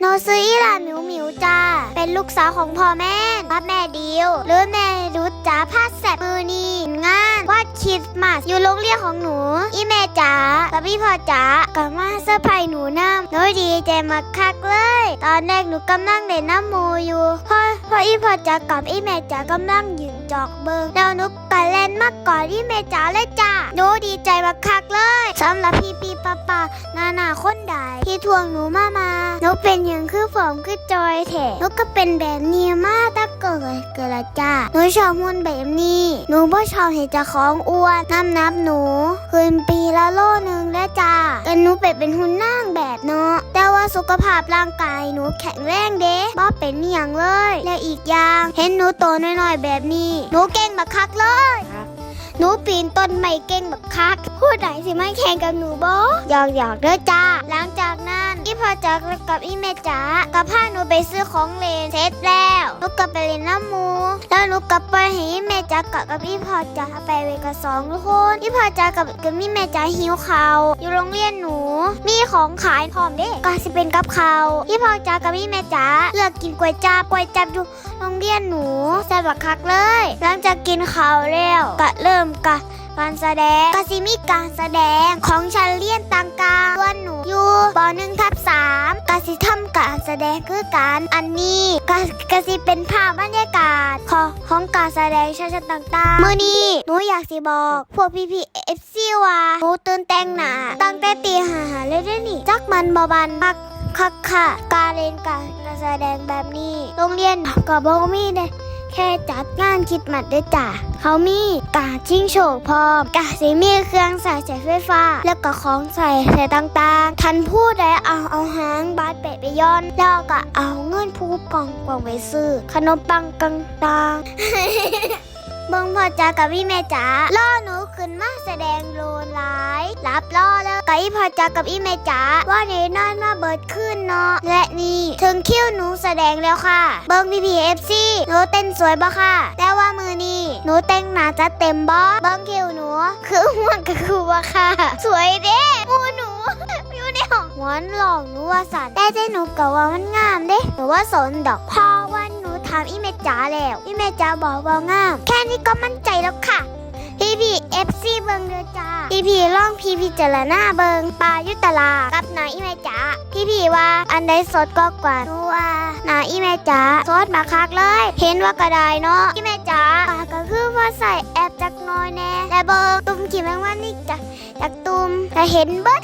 หนูซื้ออีหลาหมิวหมิวจ้า เป็นลูกสาวของพ่อแม่พ่อแม่เดียวหรือแม่รุดจ้าพาแสบมือนีงานวาดคริสต์มาสอยู่โรงเรียนของหนู อีแม่จ๋ากับพี่พ่อจ๋ากับมาเซอร์ไพรส์หนูนำหนูดีใจมากคักเลย ตอนแรกหนูกำลังเล่นน้ำโมอยู่พอพออีพ่อจ๋ากับอีแม่จ๋ากำลังยืนจอกเบิงแล้วหนูก็เล่นมากกอดอีแม่จ๋าเลยจ้าหนูดี ใจมากคักเลยสำหรับพี่พี่ป้าป้านานาคนใดที่ทวงหนูมามาหนูเป็นอย่างคือผมคือจอยแถหนูก็เป็นแบบนี้มาตั้งเกิดเกิดละจ้าหนูชอบหุ่นแบบนี้หนูบ่ชอบเห็นจะของอ้วนน้ำนับหนูคืนปีละโลหนึ่งแล้วจ้าแต่หนูเป็ดเป็นหุ่นนั่งแบบเนาะแต่ว่าสุขภาพร่างกายหนูแข็งแรงเด้บ่เป็นอหย่างเลย และอีกอย่าง เห็นหนูโตน้อยๆแบบนี้ หนูเก่งบักคักเลย หนูปีนต้นไม้เก่งบักคัก ผู้ใดสิไม่แข่งกับหนูบ่หยอกหยอกๆเด้อจ้า หลังจากนั้นอีพ่อจักกับอีแม่จ๋าก็พาหนูไปซื้อของเล่นเสร็จแล้วหนูก็ไปเล่นน้ำหมูแล้วหนูก็ไปให้อีแม่จ๋ากับกับอีพ่อจ๋าไปเวกับสองทุกคนอีพ่อจ๋ากับกับอีแม่จ๋าหิวข้าวอยู่โรงเรียนหนู มีของขายพร้อมเด้ก็สิเป็นกับข้าวอีพ่อจ๋ากับอีแม่จ๋าเลือกกินก๋วยจั๊บก๋วยจั๊บอยู่โรงเรียนหนูแซ่บบักคักเลย หลังจากกินข้าวแล้วก็เริ่มกะการแสดงก็สิมีการแสดงของชันเรียนต่างๆส่วนหนูอยู่ปหนึ่งทับสามก็สิทำการแสดงคือการอันนี้ก็ก็สิเป็นภาพบรรยากาศของของการแสดงชั้นต่างๆมื่อนี้หนูอยากสิบอก พวกพี่พี่เอฟซีว่าหนูตื่นแต่งหนาตั้งแต่ตีหาหาเลยเด้นี่จักมันบอบันพักคักค่ะ การเล่นการแสดงแบบนี้โรงเรียนก็บอกมีเด้ แค่จัดงานคิดมัดด้วยจ้ะเขามีกาชิงโชคพร้อมกาสิมีเครื่องใส่ใช้ไฟฟ้า แล้วก็ของใส่ใส่ต่างๆ ทันผู้ใดเอาเอาหางบาดเปะไปย้อน แล้วก็เอาเงินผู้กองกองไปซื้อ ขนมปังต่างๆเบิ่งพ่อจ๋ากับพี่แม่จ๋าล่อหนูขึ้นมาแสดงโลนหลายรับล่อเลย กับอีพ่อจากับอีแม่จ๋าว่าในนอนมาเบิดขึ้นเนาะและนี่ถึงคิวหนูแสดงแล้วค่ะ เบิ่งพีพีเอฟซีหนูเต้นสวยบ่ค่ะ แต่ว่ามือนี้หนูแต่งหนาจะเต็มบ่เบิ่งคิวหนู คือม่วงกับคือว่าค่ะ สวยเด้มูหนูอยู่ในห้องหวนหลอกหนูว่าสันแต่ใจหนูก็ว่ามันงามเด้หนูว่าสนดอกพอวันหนูถามอีเมจ๋าแล้วอีเมจ๋าบอกว่างาม แค่นี้ก็มั่นใจแล้วค่ะพี่พี เอฟซีเบิงเด้อจ้าพี่พีล่องพี่พิจรณาเบิงปลายุตลากับนาอีเมจ๋าพี่พีว่าอันใดสดก็กว่านูว่าหนาอีเมจ๋าสดมาคักเลย เห็นว่าก็ได้เนาะอีเมจ๋าปากก็คือว่าใส่แอบจักน้อยแน่แต่เบิงตุ่มขีแมงวันนี่จ้ะจากตุ่มแต่เห็นเบิด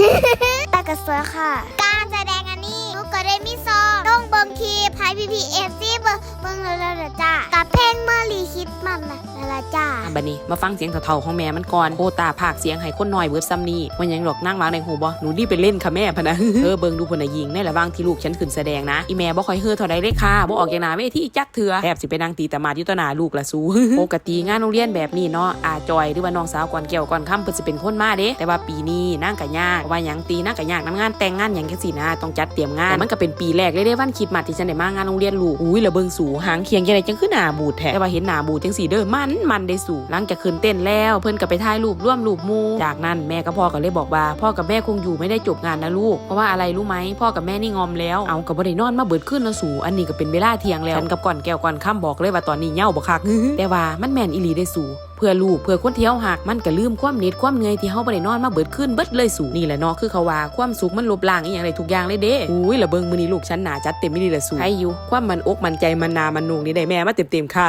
แต่ก็สวยค่ะ การแสดงอันนี้หนูก็ได้มีซองต้องเบิงคลิปให้พี่พีเอฟซีเบิงเบิงแล้วๆเด้อจ้ากับเพลงเมอรี่ คิดมันนะละจ้าอะบัดนี้มาฟังเสียงเถ่าๆของแม่มันก่อนโคตาภาคเสียงให้คนน้อยเบิดซ้ำนี่มันยังหลอกนั่งวางในหูบ่หนูรีบไปเล่นค่ะแม่พะนะเออเบิ่งดูพนยิงในระหว่างที่ลูกฉันขึ้นแสดงนะอีแม่บ่ค่อยเฮือเท่าใดเลยค่ะบ่ออกจากหน้าเวทีจักเถื่อแทบสิไปนั่งตีตมาดยู่ต่อหน้าลูกละสู้ปกติงานโรงเรียนแบบนี้เนาะอาจอยหรือว่าน้องสาวก่อนแก้วก่อนค่ำเพิ่นสิเป็นคนมาเด้แต่ว่าปีนี้นางก็ยากเพราะว่าหยังตีนางก็ยากนํงานแต่งงานหยังจังซี่นะต้องจัดเตรียมงานแต่มันก็เป็นปีแรกเลยเด้วันคิดมาที่ฉันได้มางานโรงเรียนลูกอุ้ยละเบิ่งสูหางเคียงจังไดจังคือหน้าบูดแท้แต่ว่าเห็นหน้าบูดจังซี่เด้อมันมันได้สูหลังจากขึ้นเต้นแล้ว เพิ่นก็ไปถ่ายรูปร่วมรูปหมู่จากนั้นแม่กับพ่อก็เลยบอกว่า พ่อกับแม่คงอยู่ไม่ได้จบงานนะลูก เพราะว่าอะไรรู้ไหมพ่อกับแม่นี่งอมแล้วเอาก็บ่ได้นอนมาเบิดขึ้นนะสูอันนี้ก็เป็นเวลาเที่ยงแล้วฉันกับก่อนแก้วก่อนค่ำบอกเลยว่าตอนนี้เหงาบ่คักแต่ว่ามันแม่นอีหลีได้สูเพื่อลูกเพื่อคนที่เฮาหักมันก็ลืมความเหน็ดความเหนื่อยที่เฮาบ่ได้นอนมาเบิดขึ้นเบิดเลยสูนี่แหละเนาะคือเขาว่าความสุขมันลบล้างอีหยังได้ทุกอย่างเลยเด้อุ้ยละเบิ่งมื้อนี้ลูกฉันหนาจัดเต็มอีหลีละสูให้อยู่ความมันอกมันใจมันนามันนุ่งนี่ได้แม่มาเต็มๆค่ะ